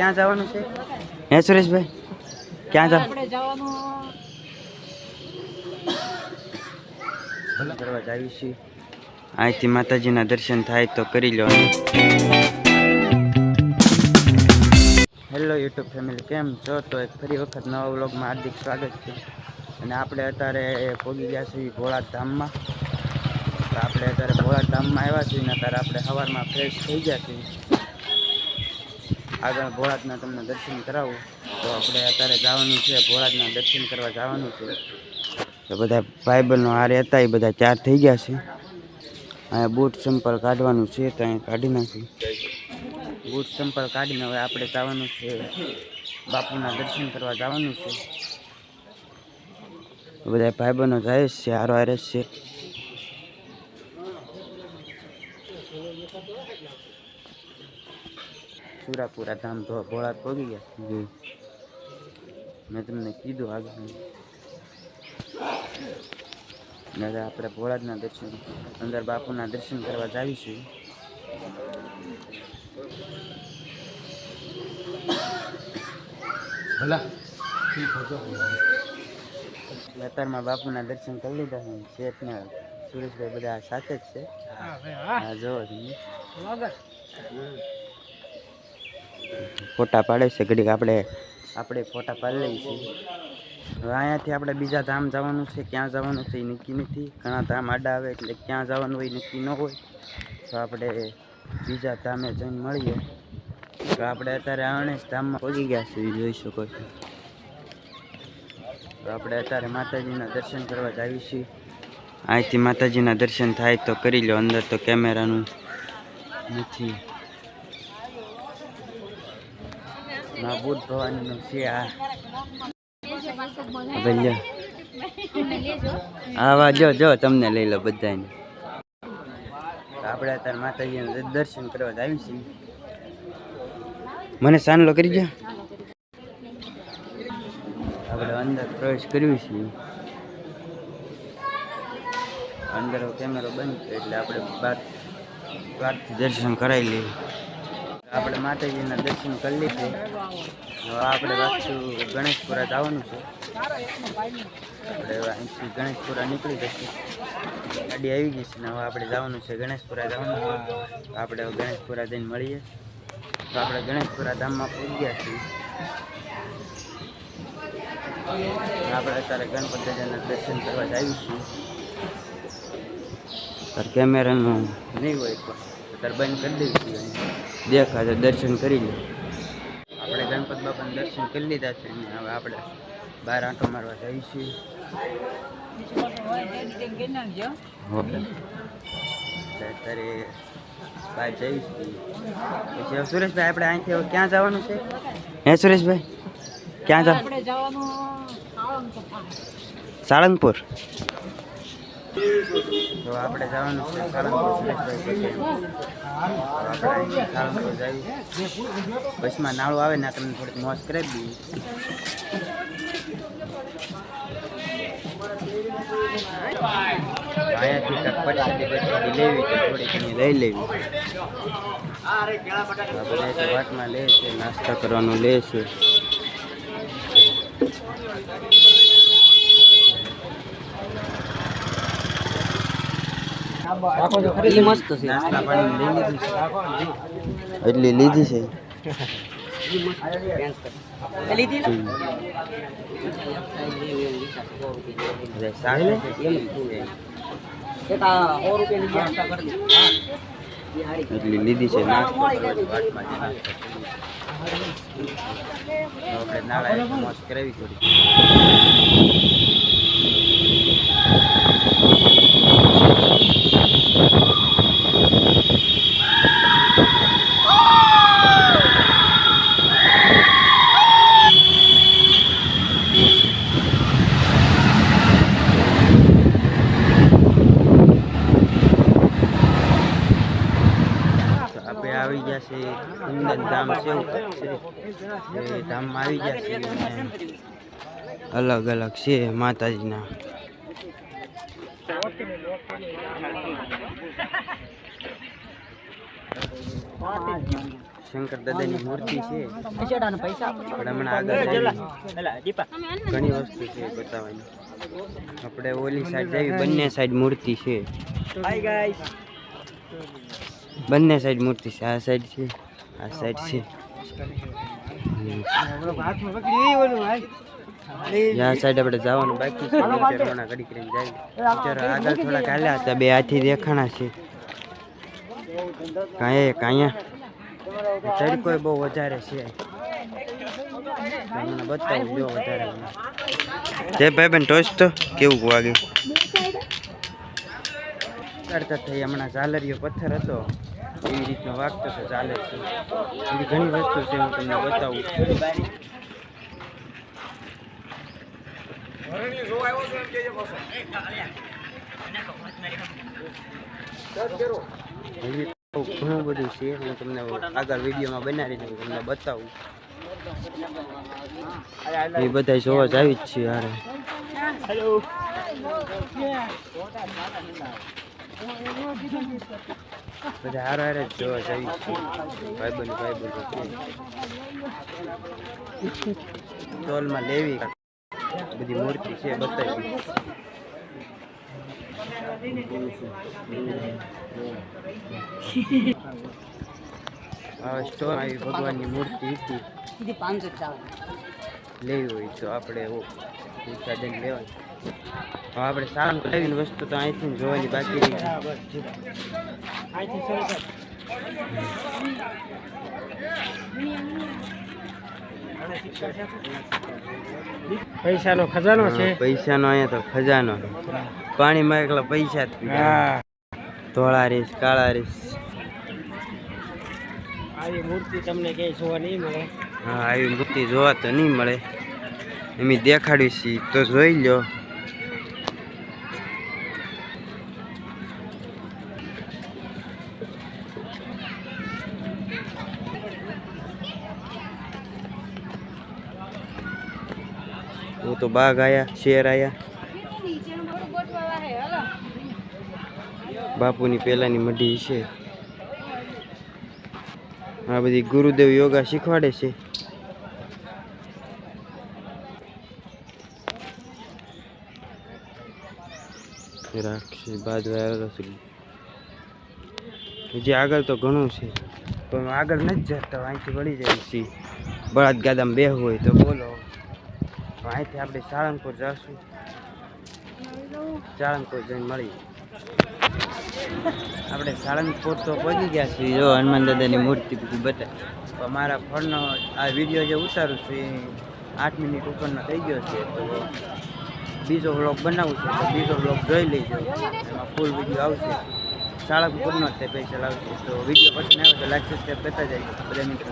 ક્યાં જવાનું છે? હે સુરેશભાઈ ક્યાં જાવ? આપણે જવાનું કરવા જાવી છીએ. અહીંથી માતાજીના દર્શન થાય તો કરી લો. હેલો યુટ્યુબ ફેમિલી કેમ છો? તો એક ફરી વખત નવા વ્લોગમાં હાર્દિક સ્વાગત છે. અને આપણે અત્યારે પહોંચી ગયા છીએ ભોળા ધામમાં. તો આપણે અત્યારે ભોળા ધામમાં આવ્યા છીએ ને અત્યારે આપણે સવારમાં ફ્રેશ થઈ ગયા છીએ. આગળ ભોળાતના તમને દર્શન કરાવું. તો આપણે અત્યારે જવાનું છે, ભોળાતના દર્શન કરવા જવાનું છે. તો બધા ભાઈબલનો હારે હતા, એ બધા ચાર થઈ ગયા છે. અહીંયા બૂટ ચંપલ કાઢવાનું છે, તો અહીંયા કાઢી નાખી. બૂટ સંપર્ક કાઢીને હવે આપણે જવાનું છે, બાપુના દર્શન કરવા જવાનું છે. બધા ભાઈબંધો જાય છે, હારો હારે છે. સુરાપુરા ધામ ભોળા પગી ગયા. મેં તમને કીધું આગળ. દાદા આપણે ભોળાજના દર્શન અંદર બાપુના દર્શન કરવા જાવીશું. અત્યારમાં બાપુના દર્શન કરી લીધા છે. શેઠ ને સુરેશભાઈ બધા સાથે જ છે. હા જોવો તમે. ફોટા પાડે છે, ઘડીક આપણે આપણે ફોટા પાડી લઈએ છીએ. હવે અહીંયાથી આપણે બીજા ધામ જવાનું છે, ક્યાં જવાનું છે એ નક્કી નથી. ઘણા ધામ આડા આવે એટલે ક્યાં જવાનું હોય નક્કી ન હોય. તો આપણે બીજા ધામે જઈને મળીએ. તો આપણે અત્યારે આણેશ ધામમાં પહોંચી ગયા છીએ જોઈ શકો છો. તો આપણે અત્યારે માતાજીના દર્શન કરવા જાવી છીએ. અહીંથી માતાજીના દર્શન થાય તો કરી લો, અંદર તો કેમેરાનું નથી. માં બુદ્ધ ભવાનીનું છે આ. આવા જો જો તમને લઈ લો બધાને આપણે અત્યારે માતાજીના દર્શન કરવા જ આવી છીએ. મને સાનલો કરી દો આપણે અંદર પ્રવેશ કર્યું છે અંદર કેમેરો બંધ એટલે આપણે બાર દર્શન કરાવી લઈએ. આપણે માતાજીના દર્શન કરી લીધે. હવે આપણે વાંચું ગણેશપુરા જવાનું છે. આપણે અહીંથી ગણેશપુરા નીકળી જશે. ગાડી આવી ગઈ છે ને હવે આપણે જવાનું છે ગણેશપુરા જવાનું. છે આપણે ગણેશપુરા જઈને મળીએ. તો આપણે ગણેશપુરા ધામમાં પહોંચી ગયા છીએ આપણે અત્યારે ગણપતિજીના દર્શન કરવા જ આવીશું. તાર કેમેરાનું નહીં હોય પણ અત્યારે બંધ કરી દઈશું. દેખા તો દર્શન કરી લે. આપણે ગણપત બાપાને દર્શન કરી લીધા છે અને હવે આપણે બહાર આંટો મારવા જઈશું. અત્યારે બહાર જઈશું. પછી હવે સુરેશભાઈ આપણે અહીંથી હવે ક્યાં જવાનું છે? હે સુરેશભાઈ ક્યાં જાવ? આપણે જવાનું સાળંગપુર? તો આપણે જવાનું છે બસમાં નાળું આવે ને તમને થોડીક મોજ કરાવી દઈએ. અહીંયાથી પરસાદી લેવી તો થોડીક ઘણી લઈ લેવી આપણે વાતમાં લે છે નાસ્તા કરવાનું લે છે. મસ્ત છે એટલી લીધી છે? એટલી લીધી છે નાસ્તો કરવા થોડી આવી ગયા છે કુંદન ધામ છે ઉપર છે એ ધામમાં આવી ગયા છે અને અલગ અલગ છે માતાજીના શંકર દાદાની મૂર્તિ છે. પૈસા પૈસા પણ હમણાં આગળ ઘણી વસ્તુ છે બતાવવાની. આપણે ઓલી સાઈડ જઈએ બંને સાઈડ મૂર્તિ છે. બંને સાઈડ મૂર્તિ છે. આ સાઈડ છે આ સાઈડ છે. આ સાઈડ આપણે જવાનું બાકી છે. હમણાં ઘડી કરીને જાય. ચાલો આગળ થોડાક હાલ્યા હતા બે હાથી દેખાણા છે. કાંઈ કાંયા તડકો બહુ વધારે છે. તમને બતાવું જો વધારે જય ભાઈ બેન ટોચ તો કેવું વાગ્યું? કરતા થઈ હમણાં ઝાલરીયો પથ્થર હતો. એવી રીતનો વાગતો હતો ઝાલર છે. એવી ઘણી વસ્તુ છે હું તમને બતાવું. ઘણું બધું છે. હું તમને આગળ વિડીયોમાં બનાવી દઉં તમને બતાવું. એ બધા જોવા જ આવી જ છે યાર હેલો બધા હારે હારે જ જોવા જ આવી છે ભાઈબંધ ભાઈબંધ ટોલમાં લેવી. બધી મૂર્તિ છે બતાવી આ સ્ટોલ આવી ભગવાનની મૂર્તિ હતી. પાંચસો લેવી હોય તો આપણે સાધન લેવાની. હવે આપણે સારું લાવીને વસ્તુ તો અહીંથી જોવાની બાકી રહી ગઈ. અહીંથી શરૂ કર પૈસાનો ખજાનો છે. પૈસાનો અહીંયા તો ખજાનો પાણીમાં એકલા પૈસા જ પીધા. ધોળા રીસ કાળા રીસ. આવી મૂર્તિ તમને ક્યાંય જોવા નહીં મળે. હા આવી મૂર્તિ જોવા તો નહીં મળે. એમ દેખાડ્યું છે તો જોઈ લો હું તો બાગ આયા, શેર આયા. બાપુની પહેલાની મઢી છે. આ બધી ગુરુદેવ યોગા શીખવાડે છે. રાખશે બાદ હજી આગળ તો ઘણું છે, પણ આગળ નથી જતા, વાંચી વળી જાય છીએ બળદ ગાદામાં બે હોય તો બોલો. અહીંથી આપણે સાળંગપુર જઈશું સાળંગપુર જઈને મળીએ. આપણે સાળંગપુર તો પહોંચી ગયા છીએ. જો, હનુમાન દાદાની મૂર્તિ બધી બતાવી. તો મારા ફોનનો આ વીડિયો જે ઉતારું છું, એ આઠ મિનિટ ઉપરનો થઈ ગયો છે. તો બીજો વ્લોગ બનાવું છું, તો બીજો વ્લોગ જોઈ લેજો. એમાં ફૂલ વીડિયો આવશે. સાળંગપુરનો તે સ્પેશિયલ આવશે. તો વીડિયો પસંદ આવે તો લાઈક સબસ્ક્રાઈબ કરતા જાય બધા મિત્રો